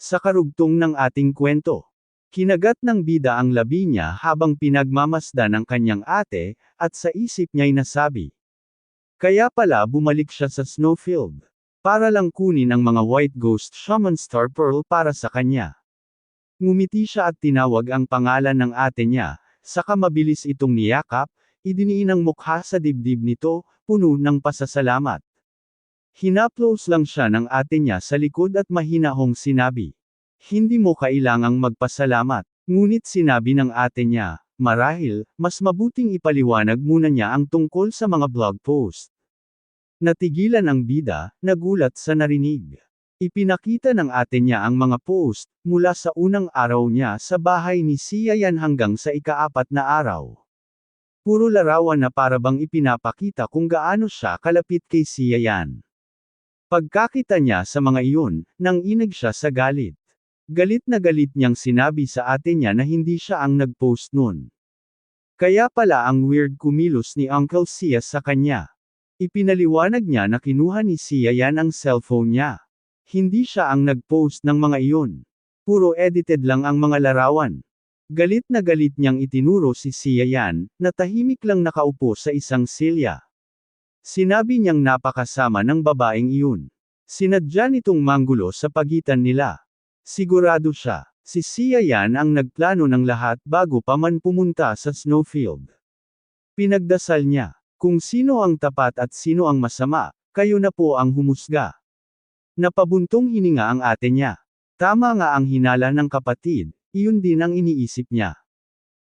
Sa karugtong ng ating kwento. Kinagat ng bida ang labi niya habang pinagmamasdan ng kanyang ate, at sa isip niya'y nasabi. Kaya pala bumalik siya sa snowfield. Para lang kunin ang mga white ghost shaman star pearl para sa kanya. Ngumiti siya at tinawag ang pangalan ng ate niya, saka mabilis itong niyakap, idiniin ang mukha sa dibdib nito, puno ng pasasalamat. Hinaplos lang siya ng ate niya sa likod at mahinahong sinabi. Hindi mo kailangang magpasalamat. Ngunit sinabi ng ate niya, marahil, mas mabuting ipaliwanag muna niya ang tungkol sa mga blog post. Natigilan ang bida, nagulat sa narinig. Ipinakita ng ate niya ang mga post, mula sa unang araw niya sa bahay ni Siayan hanggang sa ikaapat na araw. Puro larawan na parabang ipinapakita kung gaano siya kalapit kay Siayan. Pagkakita niya sa mga iyon, nang inig siya sa galit. Galit na galit niyang sinabi sa ate niya na hindi siya ang nag-post nun. Kaya pala ang weird kumilos ni Uncle Sia sa kanya. Ipinaliwanag niya na kinuha ni Sia yan ang cellphone niya. Hindi siya ang nag-post ng mga iyon. Puro edited lang ang mga larawan. Galit na galit niyang itinuro si Sia yan, na tahimik lang nakaupo sa isang silya. Sinabi niyang napakasama ng babaeng iyon. Sinadya nitong manggulo sa pagitan nila. Sigurado siya, si Sia yan ang nagplano ng lahat bago pa man pumunta sa snowfield. Pinagdasal niya, kung sino ang tapat at sino ang masama, kayo na po ang humusga. Napabuntong hininga ang ate niya. Tama nga ang hinala ng kapatid, iyon din ang iniisip niya.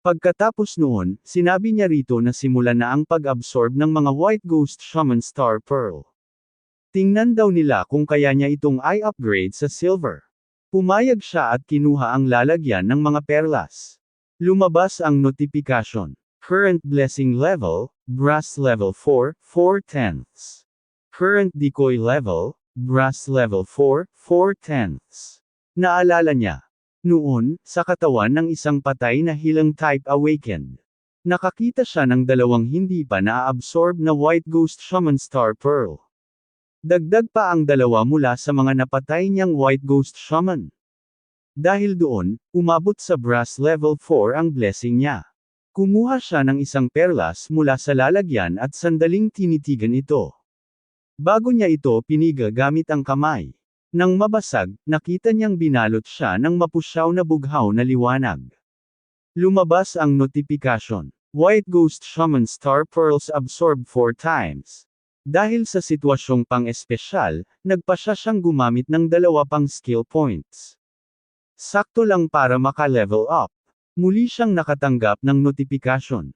Pagkatapos noon, sinabi niya rito na simulan na ang pag-absorb ng mga White Ghost Shaman Star Pearl. Tingnan daw nila kung kaya niya itong i-upgrade sa silver. Pumayag siya at kinuha ang lalagyan ng mga perlas. Lumabas ang notification. Current blessing level, brass level 4, 4 tenths. Current decoy level, brass level 4, 4 tenths. Naalala niya. Noon, sa katawan ng isang patay na hilang type awakened. Nakakita siya ng dalawang hindi pa na-absorb na white ghost shaman star pearl. Dagdag pa ang dalawa mula sa mga napatay niyang white ghost shaman. Dahil doon, umabot sa brass level 4 ang blessing niya. Kumuha siya ng isang perlas mula sa lalagyan at sandaling tinitigan ito. Bago niya ito piniga gamit ang kamay. Nang mabasag, nakita niyang binalot siya ng mapusyaw na bughaw na liwanag. Lumabas ang notification. White Ghost Shaman Star Pearls absorbed 4 times. Dahil sa sitwasyong pang-espesyal, nagpa siya siyang gumamit ng dalawa pang skill points. Sakto lang para maka-level up. Muli siyang nakatanggap ng notification.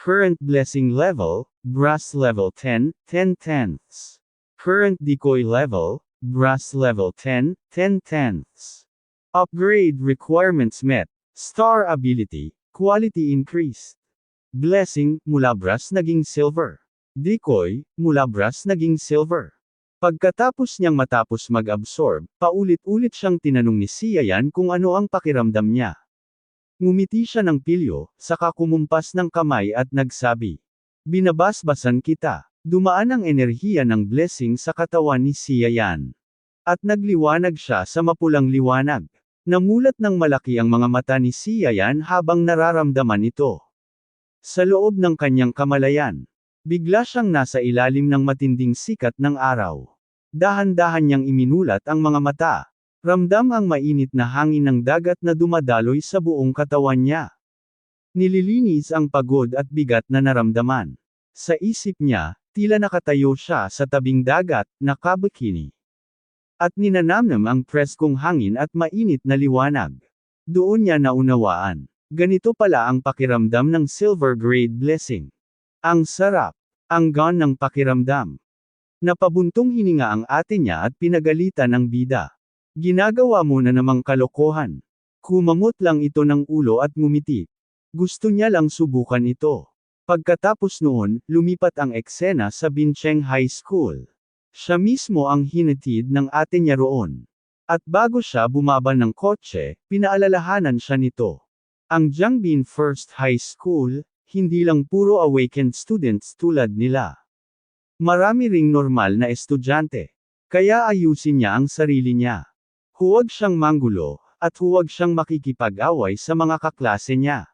Current blessing level, brass level 10, 10 tenths. Current decoy level, brass level 10, 10 tenths. Upgrade requirements met. Star ability, quality increased. Blessing, mula brass naging silver. Decoy, mula brass naging silver. Pagkatapos niyang matapos mag-absorb, paulit-ulit siyang tinanong ni Siayan kung ano ang pakiramdam niya. Ngumiti siya ng pilyo, saka kumumpas ng kamay at nagsabi. Binabasbasan kita. Dumaan ang enerhiya ng blessing sa katawan ni Siayan. At nagliwanag siya sa mapulang liwanag. Namulat ng malaki ang mga mata ni Siayan habang nararamdaman ito. Sa loob ng kanyang kamalayan, bigla siyang nasa ilalim ng matinding sikat ng araw. Dahan-dahan niyang iminulat ang mga mata. Ramdam ang mainit na hangin ng dagat na dumadaloy sa buong katawan niya. Nililinis ang pagod at bigat na naramdaman. Sa isip niya, tila nakatayo siya sa tabing dagat, nakabikini. At ninanamnam ang preskong hangin at mainit na liwanag. Doon niya naunawaan. Ganito pala ang pakiramdam ng silver grade blessing. Ang sarap. Ang gone ng pakiramdam. Napabuntong hininga ang ate niya at pinagalitan ng bida. Ginagawa mo na namang kalokohan. Kumangot lang ito ng ulo at ngumiti. Gusto niya lang subukan ito. Pagkatapos noon, lumipat ang eksena sa Bincheng High School. Siya mismo ang hinatid ng ate niya roon. At bago siya bumaba ng kotse, pinaalalahanan siya nito. Ang Jiangbin First High School, hindi lang puro awakened students tulad nila. Marami ring normal na estudyante. Kaya ayusin niya ang sarili niya. Huwag siyang manggulo, at huwag siyang makikipag-away sa mga kaklase niya.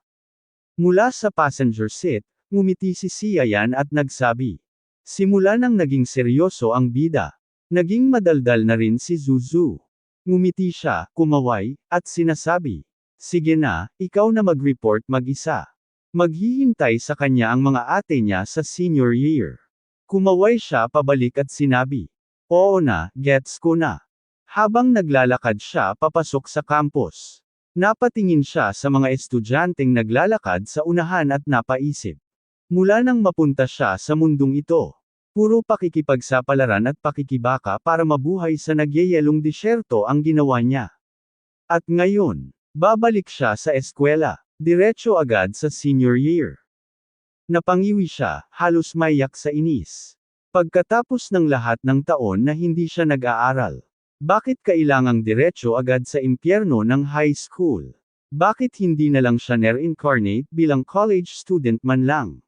Mula sa passenger seat, ngumiti si Siayan at nagsabi. Simula nang naging seryoso ang bida. Naging madaldal na rin si Zuzu. Ngumiti siya, kumaway, at sinasabi. Sige na, ikaw na mag-report mag-isa. Maghihintay sa kanya ang mga ate niya sa senior year. Kumaway siya pabalik at sinabi. Oo na, gets ko na. Habang naglalakad siya papasok sa campus. Napatingin siya sa mga estudyanteng naglalakad sa unahan at napaisip. Mula nang mapunta siya sa mundong ito. Puro pakikipagsapalaran at pakikibaka para mabuhay sa nagyayelong disyerto ang ginawa niya. At ngayon, babalik siya sa eskwela, diretso agad sa senior year. Napangiwi siya, halos maiyak sa inis. Pagkatapos ng lahat ng taon na hindi siya nag-aaral. Bakit kailangang diretso agad sa impyerno ng high school? Bakit hindi na lang siya reincarnate bilang college student man lang?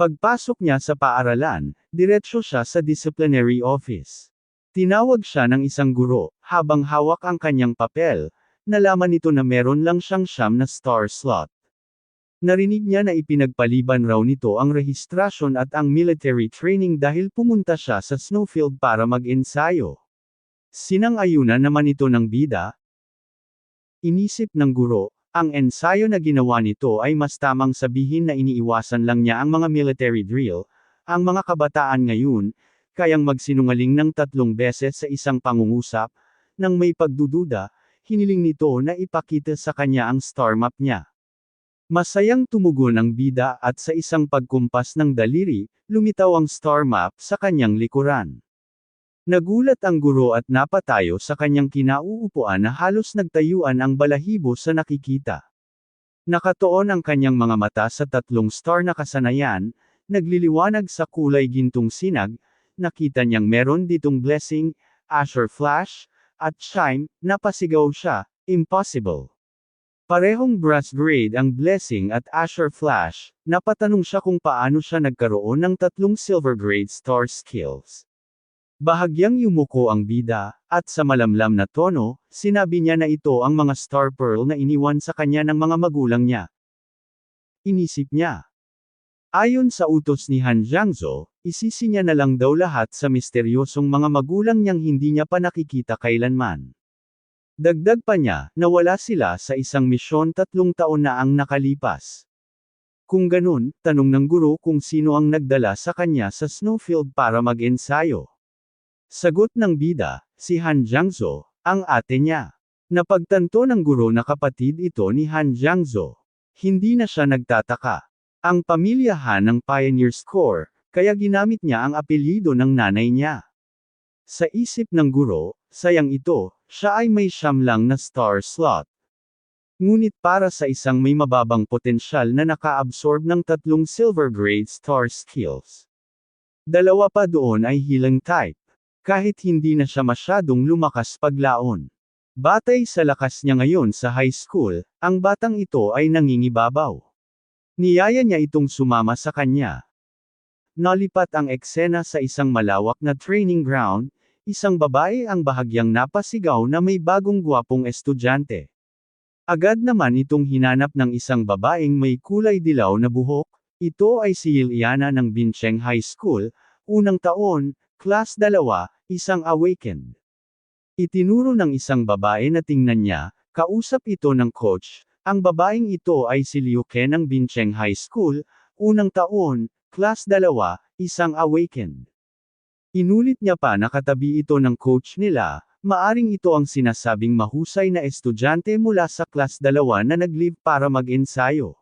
Pagpasok niya sa paaralan, diretso siya sa disciplinary office. Tinawag siya ng isang guro, habang hawak ang kanyang papel, nalaman nito na meron lang siyang siyam na star slot. Narinig niya na ipinagpaliban raw nito ang rehistrasyon at ang military training dahil pumunta siya sa snowfield para mag-ensayo. Sinang-ayunan naman ito ng bida. Inisip ng guro, ang ensayo na ginawa nito ay mas tamang sabihin na iniiwasan lang niya ang mga military drill, ang mga kabataan ngayon, kayang magsinungaling ng tatlong beses sa isang pangungusap, nang may pagdududa, hiniling nito na ipakita sa kanya ang star map niya. Masayang tumugon ang bida at sa isang pagkumpas ng daliri, lumitaw ang star map sa kanyang likuran. Nagulat ang guro at napatayo sa kanyang kinauupuan na halos nagtayuan ang balahibo sa nakikita. Nakatoon ang kanyang mga mata sa tatlong star na kasanayan, nagliliwanag sa kulay gintong sinag, nakita niyang meron ditong blessing, Asher Flash, at Chime, napasigaw siya, impossible. Parehong brass grade ang blessing at Asher Flash, napatanong siya kung paano siya nagkaroon ng tatlong silver grade star skills. Bahagyang yumuko ang bida, at sa malamlam na tono, sinabi niya na ito ang mga star pearl na iniwan sa kanya ng mga magulang niya. Inisip niya. Ayon sa utos ni Han Jiangzo, isisi niya na lang daw lahat sa misteryosong mga magulang niyang hindi niya pa nakikita kailanman. Dagdag pa niya, nawala sila sa isang misyon tatlong taon na ang nakalipas. Kung ganun, tanong ng guro kung sino ang nagdala sa kanya sa snowfield para mag-ensayo. Sagot ng bida, si Han Jiangzo, ang ate niya. Napagtanto ng guro na kapatid ito ni Han Jiangzo. Hindi na siya nagtataka. Ang pamilya Han ng Pioneer Score, kaya ginamit niya ang apelyido ng nanay niya. Sa isip ng guro, sayang ito, siya ay may siyam lang na star slot. Ngunit para sa isang may mababang potensyal na naka-absorb ng tatlong silver grade star skills. Dalawa pa doon ay healing type kahit hindi na siya masyadong lumakas paglaon. Batay sa lakas niya ngayon sa high school, ang batang ito ay nangingibabaw. Niyaya niya itong sumama sa kanya. Nalipat ang eksena sa isang malawak na training ground, isang babae ang bahagyang napasigaw na may bagong gwapong estudyante. Agad naman itong hinanap ng isang babaeng may kulay dilaw na buhok, ito ay si Iliana ng Bincheng High School, unang taon, Class 2, isang awakened. Itinuro ng isang babae na tingnan niya, kausap ito ng coach, ang babaeng ito ay si Liu Ken ng Bincheng High School, unang taon, Class 2, isang awakened. Inulit niya pa na katabi ito ng coach nila, maaring ito ang sinasabing mahusay na estudyante mula sa Class 2 na nag-leave para mag-ensayo.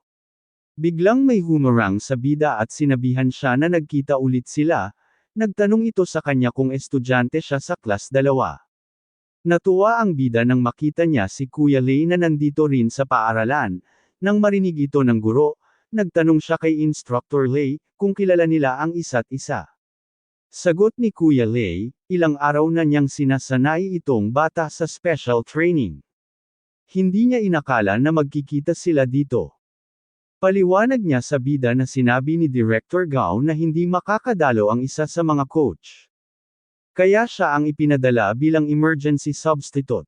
Biglang may humarang sa bida at sinabihan siya na nagkita ulit sila, Nagtanong ito sa kanya kung estudyante siya sa klas 2. Natuwa ang bida nang makita niya si Kuya Lay na nandito rin sa paaralan. Nang marinig ito ng guro, nagtanong siya kay Instructor Lay kung kilala nila ang isa't isa. Sagot ni Kuya Lay, ilang araw na niyang sinasanay itong bata sa special training. Hindi niya inakala na magkikita sila dito. Paliwanag niya sa bida na sinabi ni Director Gao na hindi makakadalo ang isa sa mga coach. Kaya siya ang ipinadala bilang emergency substitute.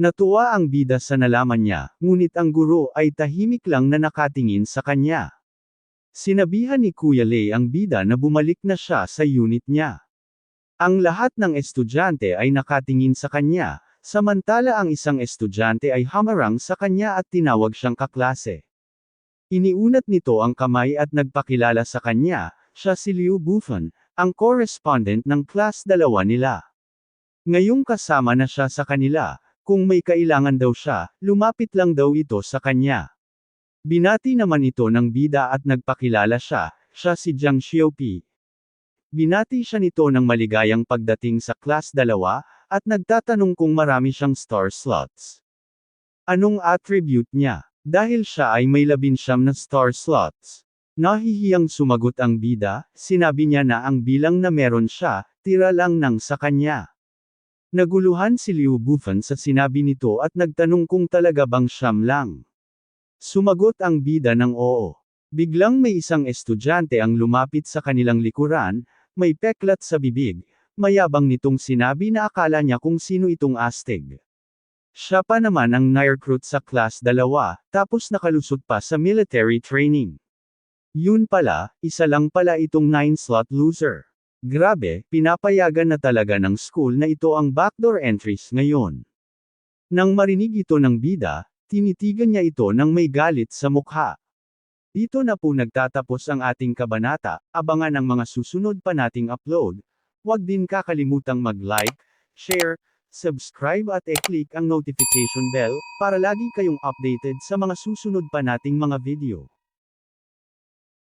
Natuwa ang bida sa nalaman niya, ngunit ang guro ay tahimik lang na nakatingin sa kanya. Sinabihan ni Kuya Lei ang bida na bumalik na siya sa unit niya. Ang lahat ng estudyante ay nakatingin sa kanya, samantala ang isang estudyante ay hamarang sa kanya at tinawag siyang kaklase. Iniunat nito ang kamay at nagpakilala sa kanya, siya si Liu Buffon, ang correspondent ng class dalawa nila. Ngayong kasama na siya sa kanila, kung may kailangan daw siya, lumapit lang daw ito sa kanya. Binati naman ito ng bida at nagpakilala siya, siya si Jiang Xiaopi. Binati siya nito ng maligayang pagdating sa class dalawa, at nagtatanong kung marami siyang star slots. Anong attribute niya? Dahil siya ay may labinsyam na star slots. Nahihiyang sumagot ang bida, sinabi niya na ang bilang na meron siya, tira lang nang sa kanya. Naguluhan si Liu Buffon sa sinabi nito at nagtanong kung talaga bang siyam lang. Sumagot ang bida ng oo. Biglang may isang estudyante ang lumapit sa kanilang likuran, may peklat sa bibig, mayabang nitong sinabi na akala niya kung sino itong astig. Siya pa naman ang recruit sa class dalawa, tapos nakalusot pa sa military training. Yun pala, isa lang pala itong 9-slot loser. Grabe, pinapayagan na talaga ng school na ito ang backdoor entries ngayon. Nang marinig ito ng bida, tinitigan niya ito ng may galit sa mukha. Dito na po nagtatapos ang ating kabanata, abangan ang mga susunod pa nating upload. Huwag din kakalimutang mag-like, share, subscribe at e-click ang notification bell, para lagi kayong updated sa mga susunod pa nating mga video.